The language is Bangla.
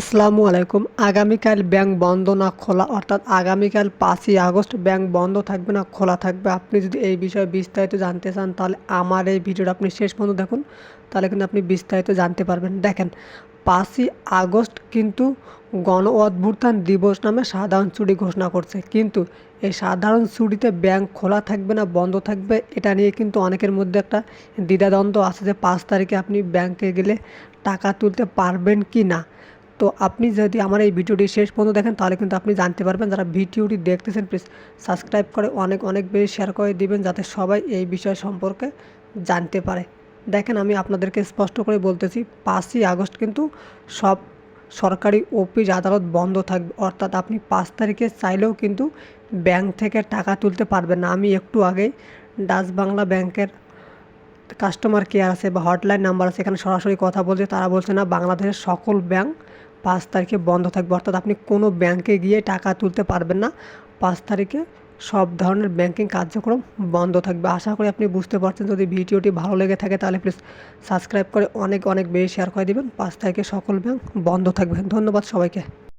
আসসালামু আলাইকুম। আগামীকাল ব্যাংক বন্ধ না খোলা, অর্থাৎ আগামীকাল পাঁচই আগস্ট ব্যাংক বন্ধ থাকবে না, খোলা থাকবে। আপনি যদি এই বিষয়ে বিস্তারিত জানতে চান, তাহলে আমার এই ভিডিওটা আপনি শেষ পর্যন্ত দেখুন, তাহলে কিন্তু আপনি বিস্তারিত জানতে পারবেন। দেখেন, পাঁচই আগস্ট কিন্তু গণ অভ্যুত্থান দিবস নামে সাধারণ ছুটি ঘোষণা করছে। কিন্তু এই সাধারণ ছুটিতে ব্যাংক খোলা থাকবে না, বন্ধ থাকবে, এটা নিয়ে কিন্তু অনেকের মধ্যে একটা দ্বিধাদ্বন্দ্ব আছে যে পাঁচ তারিখে আপনি ব্যাংকে গেলে টাকা তুলতে পারবেন কি না। তো আপনি যদি আমার এই ভিডিওটি শেষ পর্যন্ত দেখেন, তাহলে কিন্তু আপনি জানতে পারবেন যারা ভিডিওটি দেখতেছেন প্লিজ সাবস্ক্রাইব করে অনেক অনেক বেশি শেয়ার করে দিবেন যাতে সবাই এই বিষয় সম্পর্কে জানতে পারে। দেখেন, আমি আপনাদেরকে স্পষ্ট করে বলতেছি, পাঁচই আগস্ট কিন্তু সব সরকারি অফিস আদালত বন্ধ থাকবে। অর্থাৎ আপনি পাঁচ তারিখে চাইলেও কিন্তু ব্যাংক থেকে টাকা তুলতে পারবেন না। আমি একটু আগেই ডাচ বাংলা ব্যাংকের কাস্টমার কেয়ার আছে বা হটলাইন নাম্বার আছে, এখানে সরাসরি কথা বলছে, তারা বলছে না, বাংলাদেশের সকল ব্যাংক পাঁচ তারিখে বন্ধ থাকবে। অর্থাৎ আপনি কোনো ব্যাংকে গিয়ে টাকা তুলতে পারবেন না। পাঁচ তারিখে সব ধরনের ব্যাংকিং কার্যক্রম বন্ধ থাকবে। আশা করি আপনি বুঝতে পারছেন। যদি ভিডিওটি ভালো লেগে থাকে তাহলে প্লিজ সাবস্ক্রাইব করে অনেক অনেক বেশি শেয়ার করে দেবেন। পাঁচ তারিখে সকল ব্যাংক বন্ধ থাকবে। ধন্যবাদ সবাইকে।